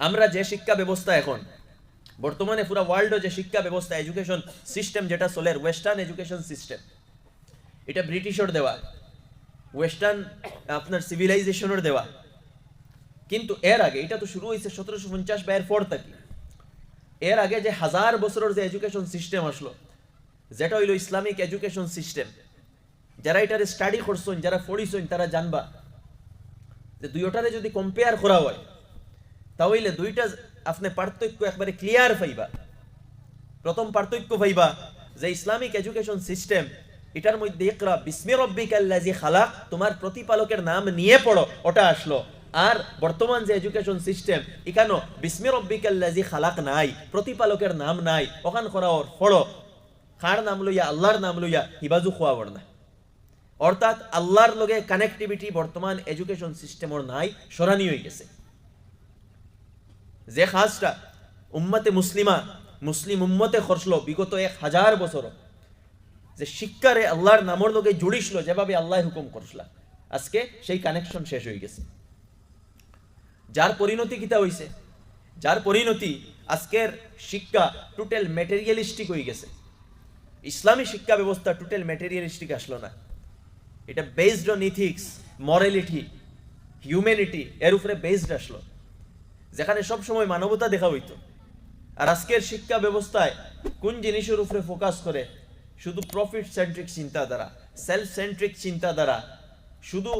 আমরা যে শিক্ষা ব্যবস্থা এখন, বর্তমানে পুরো ওয়ার্ল্ডে যে শিক্ষা ব্যবস্থা এডুকেশন সিস্টেম যেটা চলে ওয়েস্টার্ন এডুকেশন সিস্টেম এটা ব্রিটিশর দেওয়া ওয়েস্টার্ন আপনার সিভিলাইজেশনের দেওয়া। কিন্তু এর আগে, এটা তো শুরু হয়েছে সতেরোশো পঞ্চাশ বা এর পর থাকি। এর আগে যে হাজার বছরের যে এডুকেশন সিস্টেম আসলো, যেটা হইল ইসলামিক এডুকেশন সিস্টেম যারা এটারে স্টাডি করছেন যারা পড়িছেন তারা জানবা যে দুইটারে যদি কম্পেয়ার করা হয় তাহলে দুইটা আপনি পার্থক্য একবারে ক্লিয়ার পাইবা প্রথম পার্থক্য পাইবা যে ইসলামিক এডুকেশন সিস্টেম, এটার মধ্যে ইকরা, বিসমি খালাক তোমার প্রতিপালকের নাম নিয়ে পড়ো, ওটা আসলো। আর বর্তমান যে এডুকেশন সিস্টেম, এখানে বিসমি রব্বিকাল্লাজি খালাক নাই, প্রতিপালকের নাম নাই, ওখান করা ওর পড়ো। কার নাম লইয়া? আল্লাহর নাম লইয়া হিবাজু খোয়া না। অর্থাৎ আল্লাহর লগে কানেক্টিভিটি বর্তমান এডুকেশন সিস্টেমর নাই, সরানি হয়ে গেছে। যে খাসটা উম্মতে মুসলিমা, মুসলিম উম্মতে খরচলো বিগত এক হাজার বছর যে শিক্ষারে আল্লাহর নামর লগে জুড়িছিল যেভাবে আল্লাহ হুকুম করছিল আজকে সেই কানেকশন শেষ হয়ে গেছে। যার পরিণতি কিতা হইছে? যার পরিণতি আজকের শিক্ষা টোটাল ম্যাটেরিয়ালিস্টিক হয়ে গেছে। ইসলামী শিক্ষা ব্যবস্থা টোটাল ম্যাটেরিয়ালিস্টিক আসলো না। এটা based on ethics morality humanity এর উপরে বেসড আসলো। যেখানে সব সময় মানবতা দেখা হইতো। আর আজকের শিক্ষা ব্যবস্থায় কোন জিনিসের উপরে ফোকাস করে? শুধু প্রফিট সেন্ট্রিক চিন্তাধারা সেলফ সেন্ট্রিক চিন্তাধারা, শুধু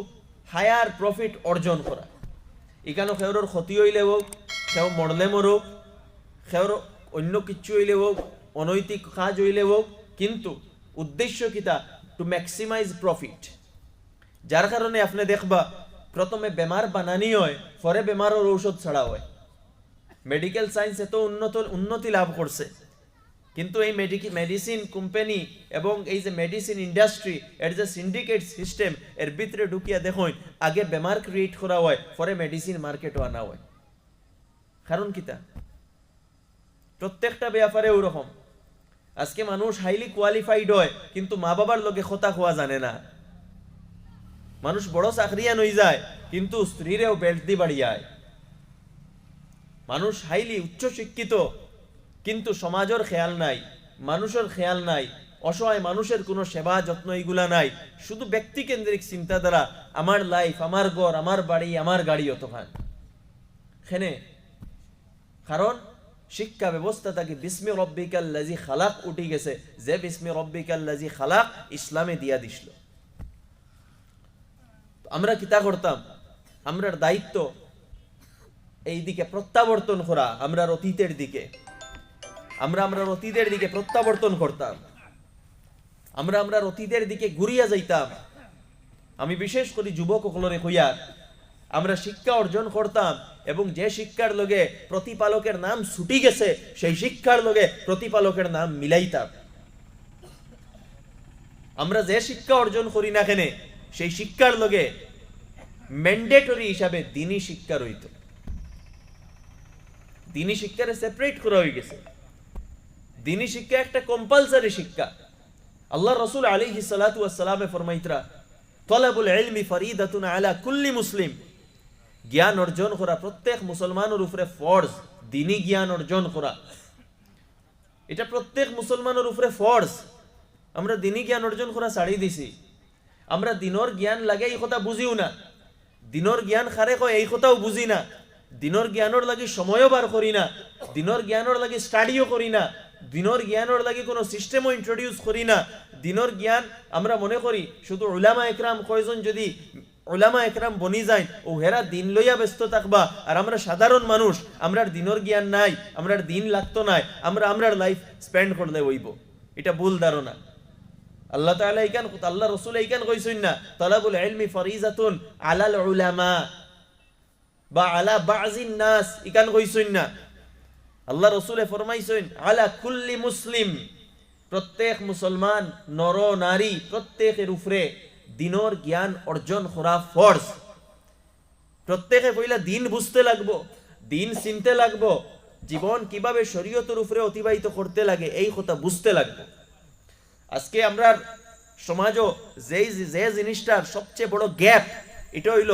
হায়ার প্রফিট অর্জন করা। এখানে খেউরর ক্ষতি হইলে হোক সেও মরলে মরুক, খেউর অন্য কিছু হইলে হোক, অনৈতিক কাজ হইলে হোক, কিন্তু উদ্দেশ্য কিতা টু ম্যাক্সিমাইজ প্রফিট যার কারণে আপনি দেখবা প্রথমে বেমার বানানি হয়, পরে বেমারের ঔষধ ছাড়া হয়। মেডিকেল সায়েন্স এত উন্নত, উন্নতি লাভ করছে। কিন্তু এই মেডিসিন কোম্পানি এবং এই যে মেডিসিন ইন্ডাস্ট্রি এর যে সিন্ডিকেট সিস্টেম এর ভিতরে ঢুকিয়া দেখুন, আগে বেমার ক্রিয়েট করা হয়, পরে মেডিসিন মার্কেটও আনা হয়। কারণ কিতা প্রত্যেকটা ব্যাপারে ওরকম। আজকে মানুষ হাইলি কোয়ালিফাইড হয়, কিন্তু মা বাবার লোকে খোতা খোয়া জানে না। মানুষ বড় চাকরিয়ান হয়ে যায়, কিন্তু স্ত্রীরেও বেল্ট দি বাড়িয়ায় মানুষ হাইলি উচ্চ শিক্ষিত কিন্তু সমাজের খেয়াল নাই, মানুষের খেয়াল নাই, অসহায় মানুষের কোনো সেবা যত্ন এগুলা নাই। শুধু ব্যক্তি কেন্দ্রিক চিন্তাধারা, আমার লাইফ আমার ঘর, আমার বাড়ি, আমার গাড়ি অতখান। খেনে, কারণ শিক্ষা ব্যবস্থা তাকে বিস্মি রব্বিকাল লাজি খালাক উঠি গেছে, যে বিস্মি রব্বিকাল লাজি খালাক ইসলামে দিয়া দিছিল আমরা কিতা করতাম? আমরার দায়িত্ব এই দিকে প্রত্যাবর্তন করা আমরা অতীতের দিকে। আমরা আমরা অতীতের দিকে প্রত্যাবর্তন করতাম। আমরা আমরা অতীতের দিকে ঘুরিয়া যাইতাম। আমি বিশেষ করে যুবক সকলরে কইয়া, আমরা শিক্ষা অর্জন করতাম এবং যে শিক্ষার লগে প্রতিপালকের নাম ছুটি গেছে, সেই শিক্ষার লগে প্রতিপালকের নাম মিলাইতাম। আমরা যে শিক্ষা অর্জন করি না কেনে সেই শিক্ষার লগে ম্যান্ডেটরি হিসাবে দিনই শিক্ষা রইত। দিনই শিক্ষারে সেপারেট করা হয়ে গেছে। দিনই শিক্ষা একটা কম্পালসারি শিক্ষা। আল্লাহ রসুল আলী সালাতু আসসালামে ফরমাইতরা, তলাবুল ফরিদাতুন আলা কুল্লি মুসলিম। জ্ঞান অর্জন করা প্রত্যেক মুসলমানের উপরে ফর্জ দিনই জ্ঞান অর্জন করা। এটা প্রত্যেক মুসলমানের উপরে ফর্জ। আমরা দিনই জ্ঞান অর্জন করা ছাড়িয়ে দিছি। আমরা দিনর জ্ঞান লাগে এই কথা বুঝিও না। দিনর জ্ঞান খারে কয়, এই কথাও বুঝি না। দিনর জ্ঞানর লাগি সময়ও বার করি না। দিনর জ্ঞানর লাগি স্টাডিও করি না। দিনর জ্ঞানর লাগি কোনো সিস্টেমও ইন্ট্রোডিউস করি না। দিনর জ্ঞান আমরা মনে করি, শুধু ওলামা একরাম কয়জন যদি ওলামা একরাম বনি যায়, ও হেরা দিন লইয়া ব্যস্ত থাকবা, আর আমরা সাধারণ মানুষ, আমরার দিনর জ্ঞান নাই, আমরার দিন লাগতো নাই, আমরা আমরার লাইফ স্পেন্ড করলে হইব। এটা ভুল ধারণা। আল্লাহ তাআলা ইকান আল্লাহ রাসূল ইকান কইছেন না, তালাবুল ইলমি ফরিজাতুন আলাল উলামা বা আলা বাযিন নাস ইকান কইছেন না। আল্লাহ রসুলে ফরমাইছেন, আলা কুল্লি মুসলিম, প্রত্যেক মুসলমান নর নারী প্রত্যেকের উপরে দিনর জ্ঞান অর্জন করা ফর্জ। প্রত্যেকে কইলা দিন বুঝতে লাগবো, দিন চিনতে লাগবো, জীবন কীভাবে শরীয়তের উপরে অতিবাহিত করতে লাগে, এই কথা বুঝতে লাগবে। আজকে আমরা সমাজও যেই যে জিনিসটার সবচেয়ে বড় গ্যাপ, এটা হইল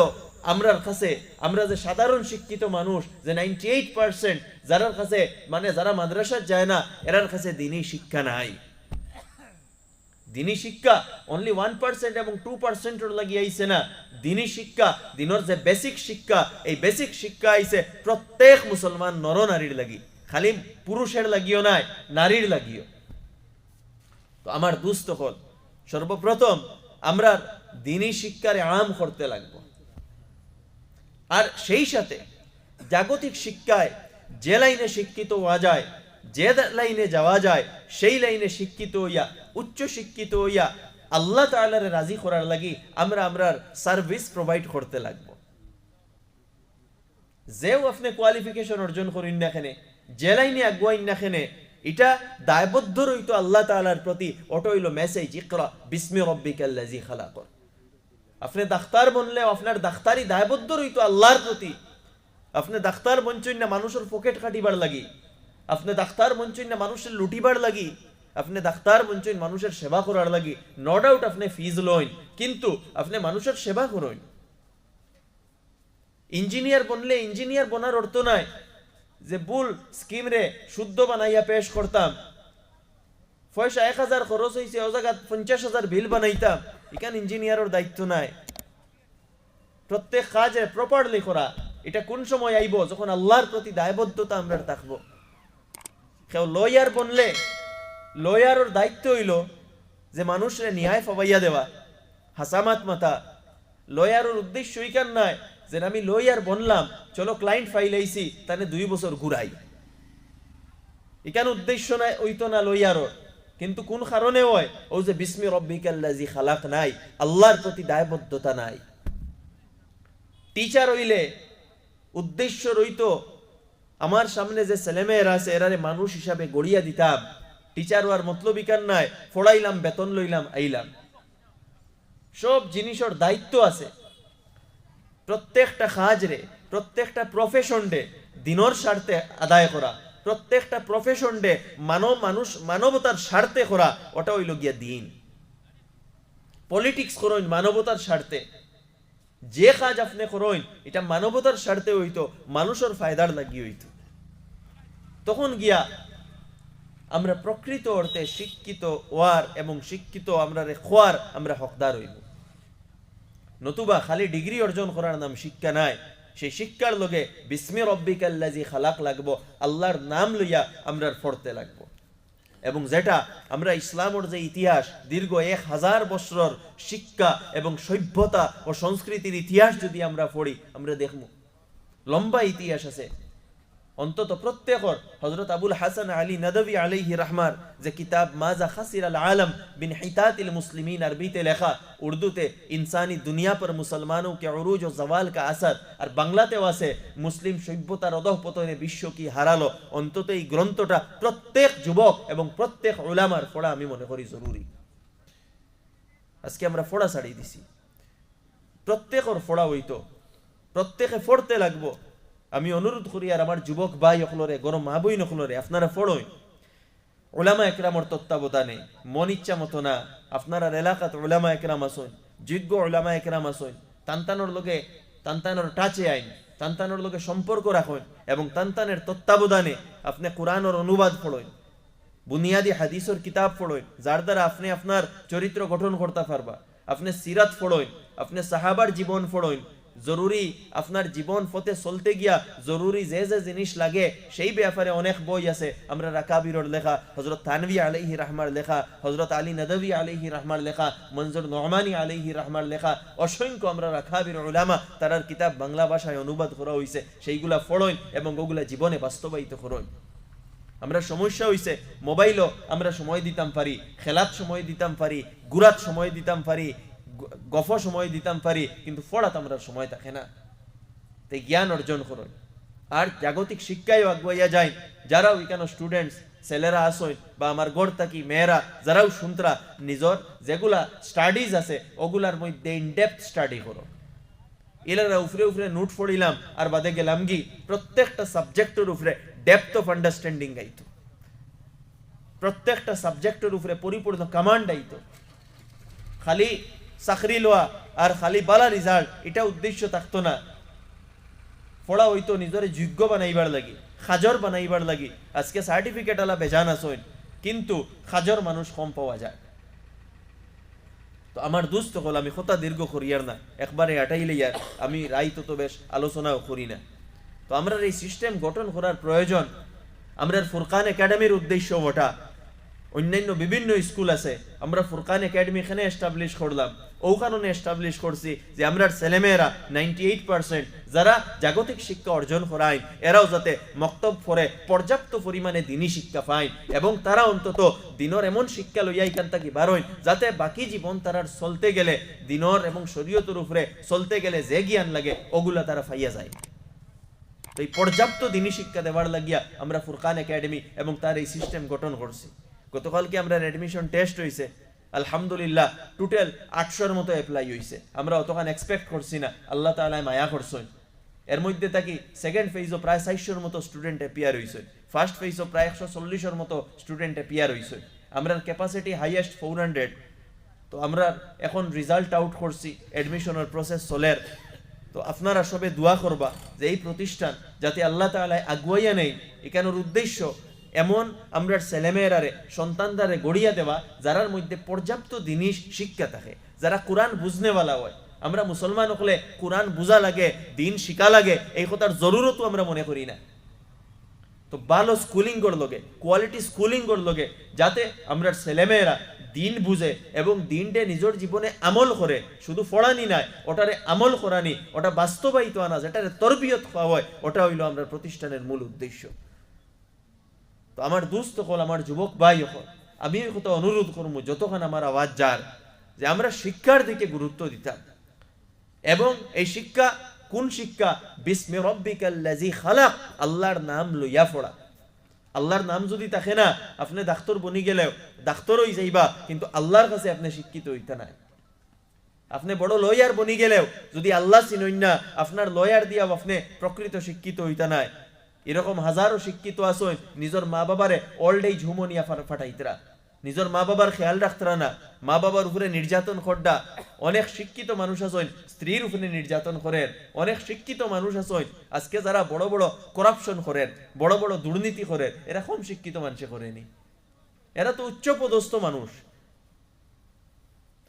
আমরার কাছে, আমরা যে সাধারণ শিক্ষিত মানুষ, যে নাইনটি এইট পার্সেন্ট যারার কাছে মানে যারা মাদ্রাসা যায় না, এরার কাছে দিনই শিক্ষা নাই। দিনী শিক্ষা অনলি ওয়ান পার্সেন্ট এবং টু পার্সেন্টের লাগি আইছে না। দিনী শিক্ষা, দিনের যে বেসিক শিক্ষা, এই বেসিক শিক্ষা আইছে প্রত্যেক মুসলমান নর নারীর লাগি। খালি পুরুষের লাগিও নাই, নারীর লাগিও। তো আমার দুস্থ হল। সর্বপ্রথম আমরা দিনী শিক্ষার আম করতে লাগবো। আর সেই সাথে জাগতিক শিক্ষায় যে লাইনে শিক্ষিত হওয়া যায়, যে লাইনে যাওয়া যায়, সেই লাইনে শিক্ষিত হইয়া, উচ্চ শিক্ষিত হইয়া আল্লাহ তাআলারে রাজি করার লাগি আমরা আমরার সার্ভিস প্রোভাইড করতে লাগবো। যেও আপনি কোয়ালিফিকেশন অর্জন করিন না খেনে যে লাইনে আগুয়াইন না এটা দায়বদ্ধ রইতো আল্লাহ তাআলার প্রতি অটো হইল মেসেজ ইকরা বিসমি রব্বিকাল্লাজি খালাকর আপনি ডাক্তার বনলে আপনার ডাক্তারি দায়বদ্ধ রইতো আল্লাহর প্রতি। আপনি ডাক্তার বঞ্চন না মানুষের পকেট কাটিবার লাগি। আপনি ডাক্তার বঞ্চন না মানুষের লুটিবার লাগি। আপনি ডাক্তার বঞ্চন মানুষের সেবা করার লাগি। নো ডাউট আপনি ফিজ লইন, কিন্তু আপনি মানুষের সেবা করইন ইঞ্জিনিয়ার বনলে ইঞ্জিনিয়ার বনার অর্থ নাই। যে বুল স্কিম রে শুদ্ধ বানাইয়া পেশ করতাম। পয়সা এক হাজার খরচ হয়েছে ও জায়গা পঞ্চাশ হাজার বিল বানাইতাম। এখানে ইঞ্জিনিয়ারের দায়িত্ব নাই। প্রত্যেক কাজে প্রপারলি করা, এটা কোন সময় আইব? যখন আল্লাহর প্রতি দায়বদ্ধতা আমরা থাকব। কেউ লয়ার বনলে লয়ারের দায়িত্ব হইল যে মানুষরে ন্যায় ফবাইয়া দেওয়া। হাসামাত মাথা লয়ারের উদ্দেশ্য ইকান নাই। যে আমি লয়ার বনলাম। চলো ক্লায়েন্ট ফাইল আইছি, তানে দুই বছর ঘুরাই। এখানে উদ্দেশ্য নাই ওইতো না লইয়ারর কিন্তু কোন কারণে হয়? ও যে বিস্মি রব্বিকাল্লাজি খালাক নাই, আল্লাহর প্রতি দায়বদ্ধতা নাই। টিচার হইলে উদ্দেশ্য রইতো, আমার সামনে যে ছেলেমেয়েরা আছে, এরারে মানুষ হিসাবে গড়িয়া দিতাম। টিচার হওয়ার মতলব ইকান নাই, ফড়াইলাম, বেতন লইলাম, আইলাম। সব জিনিসের দায়িত্ব আছে। প্রত্যেকটা কাজরে প্রত্যেকটা প্রফেশন ডে দিনর স্বার্থে আদায় করা, প্রত্যেকটা প্রফেশন ডে মানব মানুষ মানবতার স্বার্থে করা, ওটা হইল গিয়া দিন। পলিটিক্স করইন মানবতার স্বার্থে। যে কাজ আপনি করইন এটা মানবতার স্বার্থে হইতো, মানুষের ফায়দার লাগি হইতো। তখন গিয়া আমরা প্রকৃত অর্থে শিক্ষিত, ওয়ার এবং শিক্ষিত আমরা রে খোয়ার আমরা হকদার হইব। নতুবা খালি ডিগ্রি অর্জন করার নাম শিক্ষা নাই। সেই শিক্ষার লগে বিস্মি রব্বিকাল্লাজি খালাক লাগবো, আল্লাহর নাম লইয়া আমরা পড়তে লাগবো। এবং যেটা আমরা ইসলামের যে ইতিহাস, দীর্ঘ এক হাজার বছরের শিক্ষা এবং সভ্যতা ও সংস্কৃতির ইতিহাস যদি আমরা পড়ি, আমরা দেখব লম্বা ইতিহাস আছে। অন্তত প্রত্যেকর হজরত আবুল হাসান আলী নদী আলিহি রহমার যে কিতাব, মাজা খাসির আল আলম বিন হিতাত মুসলিমিন আরবিতে লেখা, উর্দুতে, ইনসানি দুনিয়া পর মুসলমানো কে অরুজ ও জওয়াল কা আসর আর বাংলাতে আছে, মুসলিম সভ্যতার অধঃপতনে বিশ্ব কি হারালো অন্তত এই গ্রন্থটা প্রত্যেক যুবক এবং প্রত্যেক ওলামার ফোড়া আমি মনে করি জরুরি। আজকে আমরা ফোড়া ছাড়িয়ে দিছি। প্রত্যেকর ফোড়া হইতো, প্রত্যেকে ফোড়তে লাগবো। আমি অনুরোধ করি আর আমার যুবক ভাই অকলরে গরম মা বই নকলরে আপনারা ফড়ই ওলামা একরামর তত্ত্বাবধানে, মন ইচ্ছা মতো না, আপনারা এলাকাত ওলামা একরাম আসুন, যোগ্য ওলামা একরাম আসুন, তান্তানোর লোকে তান্তানোর টাচে আইন, তান্তানোর লোকে সম্পর্ক রাখুন এবং তান্তানের তত্ত্বাবধানে আপনি কোরআনের অনুবাদ পড়েন, বুনিয়াদি হাদিসের কিতাব পড়েন, যার দ্বারা আপনি আপনার চরিত্র গঠন করতে পারবা। আপনি সিরাত পড়েন, আপনি সাহাবার জীবন পড়েন জরুরি, আপনার জীবন পথে চলতে গিয়া জরুরি যে যে জিনিস লাগে, সেই ব্যাপারে অনেক বই আছে। আমরা রাকাবিরর লেখা হজরত তানভি আলাইহি রহমার লেখা হজরত আলী নদভি আলাইহি রহমার লেখা মঞ্জুর নমানি আলাইহি রহমার লেখা, অসংখ্য আমরা রাখাবির উলামা, তারার কিতাব বাংলা ভাষায় অনুবাদ করা হয়েছে সেইগুলা ফড়ইন এবং ওগুলা জীবনে বাস্তবায়িত করইন আমরা সমস্যা হইছে, মোবাইলও আমরা সময় দিতাম পারি, খেলাত সময় দিতাম পারি, গুরাত সময় দিতাম পারি গফ সময় দিতাম পারি, কিন্তু ফড়াত আমরা সময় থাকে না। তাই জ্ঞান অর্জন করুন। আর জাগতিক শিক্ষায় আগুয়াইয়া যায়। যারা ওইখানে স্টুডেন্টস ছেলেরা আসইন বা আমার গড় থাকি মেয়েরা যারাও শুনতরা নিজর যেগুলা স্টাডিজ আছে ওগুলার মধ্যে ইনডেপথ স্টাডি করো এলারা উফরে উফরে নোট পড়িলাম আর বাদে গেলাম কি প্রত্যেকটা সাবজেক্টের উপরে ডেপথ অফ আন্ডারস্ট্যান্ডিং আইতো। প্রত্যেকটা সাবজেক্টের উপরে পরিপূর্ণ কমান্ড আইতো। খালি চাকরি লওয়া আর খালি বালা রিজাল্ট এটা উদ্দেশ্য থাকতো না। পড়া হইতো নিজরে যোগ্য বানাইবার লাগি, খাজর বানাইবার লাগি। আজকে সার্টিফিকেট আলা বেজান আসইন কিন্তু খাজর মানুষ কম পাওয়া যায়। তো আমার দুস্থ হল, আমি হতা দীর্ঘ করিয়ার না, একবারে আটাইলে ইয়ার আমি রাই তো তো বেশ আলোচনাও করি না। তো আমরা এই সিস্টেম গঠন করার প্রয়োজন আমরা ফুরকান একাডেমির উদ্দেশ্য ওটা অন্যান্য বিভিন্ন স্কুল আছে। আমরা ফুরকান একাডেমি এখানে এস্টাবলিশ করলাম। ওখানে এস্টাবলিশ করছি যে আমরা ছেলেমেয়েরা নাইনটি যারা জাগতিক শিক্ষা অর্জন করায়, এরাও যাতে মক্তব পরে পর্যাপ্ত পরিমাণে দিনী শিক্ষা পায় এবং তারা অন্তত দিনর এমন শিক্ষা লইয়া এখান থেকে বারোয় যাতে বাকি জীবন তারার চলতে গেলে দিনর এবং শরীয়তের উপরে চলতে গেলে যে জ্ঞান লাগে ওগুলা তারা ফাইয়া যায়। তো এই পর্যাপ্ত দিনী শিক্ষা দেওয়ার লাগিয়া আমরা ফুরকান একাডেমি এবং তার এই সিস্টেম গঠন করছি গতকালকে আমরা অ্যাডমিশন টেস্ট হয়েছে আলহামদুলিল্লাহ টোটাল আটশোর মতো অ্যাপ্লাই হয়েছে আমরা অতখান এক্সপেক্ট করছি না। আল্লাহ তালায় মায়া করছেন। এর মধ্যে থাকি সেকেন্ড ফেজও প্রায় চারশোর মতো স্টুডেন্ট অ্যাপিয়ার হয়েছে ফার্স্ট ফেজও প্রায় একশো চল্লিশের মতো স্টুডেন্ট অ্যাপিয়ার হয়েছে আমরা ক্যাপাসিটি হাইয়েস্ট ফোর হান্ড্রেড তো আমরা এখন রেজাল্ট আউট করছি। অ্যাডমিশনের প্রসেস চলের তো আপনারা সবে দোয়া করবা যে এই প্রতিষ্ঠান যাতে আল্লাহ তালায় আগুয়াইয়া নেই এখানের উদ্দেশ্য? এমন আমরা ছেলেমেয়েরারে সন্তানদারে গড়িয়া দেওয়া, যারার মধ্যে পর্যাপ্ত জিনিস শিক্ষা থাকে, যারা কোরআন বুঝনেওয়ালা হয়। আমরা মুসলমান হলে কোরআন বুঝা লাগে, দিন শিকা লাগে, এই কথার জরুরতও আমরা মনে করি না। তো ভালো স্কুলিং লগে, কোয়ালিটি স্কুলিং লগে, যাতে আমরা ছেলেমেয়েরা দিন বুঝে এবং দিনটে নিজের জীবনে আমল করে, শুধু ফড়ানি নাই, ওটারে আমল করানি, ওটা বাস্তবায়িত আনা, যেটারে তরবিয়ত খাওয়া হয়, ওটা হইল আমরা প্রতিষ্ঠানের মূল উদ্দেশ্য। তো আমার দুস্থ হল, আমার যুবক ভাই হল। আমি এই কথা অনুরোধ করব, যতক্ষণ আমার আওয়াজ যার, যে আমরা শিক্ষার দিকে গুরুত্ব দিতাম। এবং এই শিক্ষা, কোন শিক্ষা? বিস্মে রব্বিকাল্লাজি খালাক, আল্লাহর নাম লইয়া পড়া। আল্লাহর নাম যদি থাকে না, আপনি ডাক্তার বনি গেলেও ডাক্তার হই যাইবা, কিন্তু আল্লাহর কাছে আপনি শিক্ষিত হইতে নাই। আপনি বড় লয়ার বনি গেলেও, যদি আল্লাহ চিনই না, আপনার লয়ার দিয়া আপনি প্রকৃত শিক্ষিত হইতে নাই। এরকম হাজারো শিক্ষিত আসন নিজের মা বাবারে ওল্ড এজ হোমো ফাটাইতরা। নিজের মা বাবার খেয়াল রাখতরা না। মা বাবার উপরে নির্যাতন খড্ডা। অনেক শিক্ষিত মানুষ আছেন স্ত্রীর উপরে নির্যাতন করেন অনেক শিক্ষিত মানুষ আছেন আজকে যারা বড় বড় করাপশন করেন বড় বড় দুর্নীতি করেন এরা কম শিক্ষিত মানুষে করেনি। এরা তো উচ্চ পদস্থ মানুষ।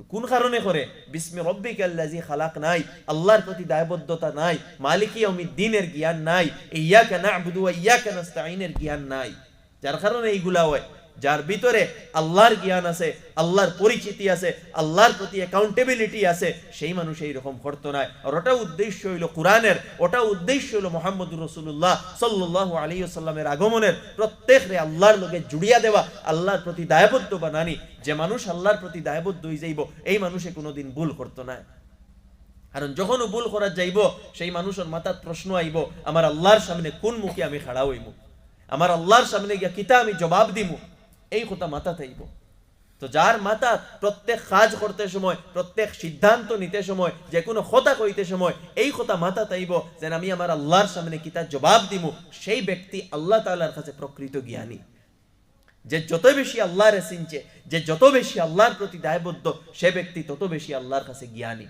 কোন কারণে করে? বিস্মে রব্বিক আল্লাজি খালাক নাই, আল্লাহর প্রতি দায়বদ্ধতা নাই, মালিকি দিনের জ্ঞান নাই, ইয়াকা না'বুদু ওয়া ইয়াকা আইনের জ্ঞান নাই। যার কারণে এইগুলা হয়। যার ভিতরে আল্লাহর জ্ঞান আছে, আল্লাহর পরিচিতি আছে, আল্লাহর প্রতি অ্যাকাউন্টেবিলিটি আছে, সেই মানুষ এইরকম করতো না আর ওটা উদ্দেশ্য হইল কোরআনের, ওটা উদ্দেশ্য হইল মোহাম্মদুর রসুল্লাহ সাল্লাহ আলী সাল্লামের আগমনের। প্রত্যেকরে আল্লাহর লোকে জুড়িয়া দেওয়া, আল্লাহর প্রতি দায়বদ্ধ বানানি যে মানুষ আল্লাহর প্রতি দায়বদ্ধ হয়ে যাইব, এই মানুষে কোনোদিন ভুল করতো না কারণ যখন ভুল করা যাইব, সেই মানুষের মাথার প্রশ্ন আইব, আমার আল্লাহর সামনে কোন মুখে আমি খাড়া হইব আমার আল্লাহর সামনে গিয়া কিতা আমি জবাব দিব এই কথা মাথা থাইব। তো যার মাথা প্রত্যেক কাজ করতে সময়, প্রত্যেক সিদ্ধান্ত নিতে সময়, যে কোনো কথা কইতে সময়, এই কথা মাথা তাইব যেন আমি আমার আল্লাহর সামনে কিতা জবাব দিব সেই ব্যক্তি আল্লাহ তাআলার কাছে প্রকৃত জ্ঞানী। যে যত বেশি আল্লাহর চিনছে, যে যত বেশি আল্লাহর প্রতি দায়বদ্ধ, সে ব্যক্তি তত বেশি আল্লাহর কাছে জ্ঞানী।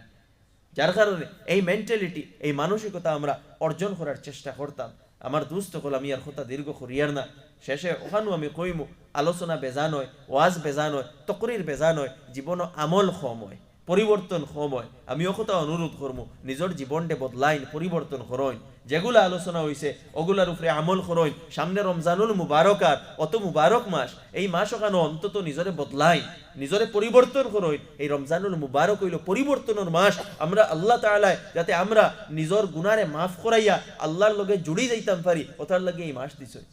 যার কারণে এই মেন্টালিটি এই মানসিকতা আমরা অর্জন করার চেষ্টা করতাম। আমার দুস্থ কল আমি আর কথা দীর্ঘ করিয়ার না শেষে ওখানো আমি কইমু আলোচনা বেজা নয় ওয়াজ বেজা নয় তকরির বেজা নয় জীবন আমল সময় পরিবর্তন সময় আমি কথা অনুরোধ করমু নিজের জীবনটে বদলাইন পরিবর্তন করইন যেগুলা আলোচনা হইছে, ওগুলার উপরে আমল করইন সামনে রমজানুল মুবারকার অত মুবারক মাস, এই মাস ওখানে অন্তত নিজরে বদলাই নিজরে পরিবর্তন করইন এই রমজানুল মুবারক হইল পরিবর্তনের মাস। আমরা আল্লাহ তাআলায় যাতে আমরা নিজর গুনারে মাফ করাইয়া আল্লাহর লগে জুড়ি যাইতাম পারি, ওটার লাগে এই মাস দিছই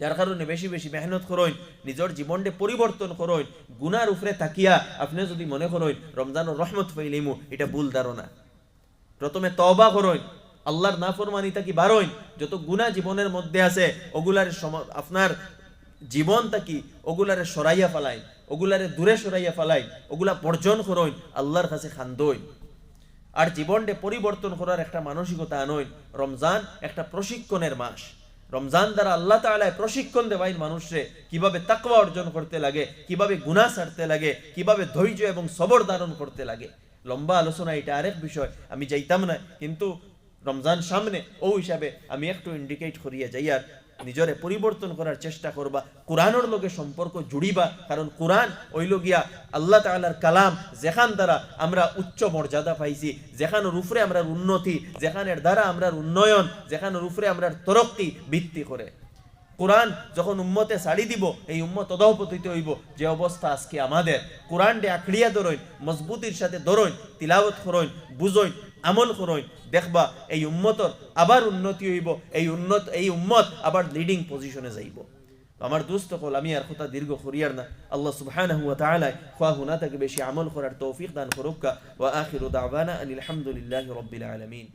যার কারণে বেশি বেশি মেহনত করইন নিজের জীবনটে পরিবর্তন করইন গুনার উপরে তাকিয়া আপনি যদি মনে করইন রমজানের রহমত পাইলিমু, এটা ভুল ধারণা। প্রথমে তওবা করইন আল্লাহর নাফরমানি তাকি বারইন? যত গুনাহ জীবনের মধ্যে আছে, ওগুলার আপনার জীবন তাকি ওগুলারে সরাইয়া ফেলাইন, ওগুলারে দূরে সরাইয়া ফেলাইন, ওগুলা বর্জন করইন, আল্লাহর কাছে খান্দইন। আর জীবনটা পরিবর্তন করার একটা মানসিকতা আনইন। রমজান একটা প্রশিক্ষণের মাস। রমজান দ্বারা আল্লাহ তাআলায় প্রশিক্ষণ দেওয়াই মানুষে কীভাবে তাকওয়া অর্জন করতে লাগে, কীভাবে গুনাহ ছাড়তে লাগে, কীভাবে ধৈর্য এবং সবর ধারণ করতে লাগে। লম্বা আলোচনা এটা আরেক বিষয়, আমি যাইতাম না, কিন্তু রমজান সামনে, ও হিসাবে আমি একটু ইন্ডিকেট করিয়া যাই আর নিজরে পরিবর্তন করার চেষ্টা করবা, কোরআনের লগে সম্পর্ক জুড়িবা, কারণ কোরআন ওইল গিয়া আল্লাহ তাআলার কালাম, যেখান দ্বারা আমরা উচ্চ মর্যাদা পাইছি, যেখানের উপরে আমরা উন্নতি, যেখানের দ্বারা আমরা উন্নয়ন, যেখানের উপরে আমরা তরক্কি ভিত্তি করে। কোরআন যখন উম্মতে সাড়ি দিব, এই উম্মত অধপতিত হইব, যে অবস্থা আজকে আমাদের। কোরআনটে আখড়িয়া ধরইন, মজবুতির সাথে ধরইন তিলাবত করইন বুঝইন আমল করইন দেখবা, এই উম্মতর আবার উন্নতি হইব, এই উন্নত, এই উম্মত আবার লিডিং পজিশনে যাইব। আমার দোস্ত কল, আমি আর কথা দীর্ঘ করিয়ার না। আল্লাহ সুবহানাহু ওয়া তাআলা খোয়া হুনা থেকে বেশি আমল করার তৌফিক দান করুক ওয়া আখিরু দাওয়ানা আনিল হামদুলিল্লাহি রাব্বিল আলামিন।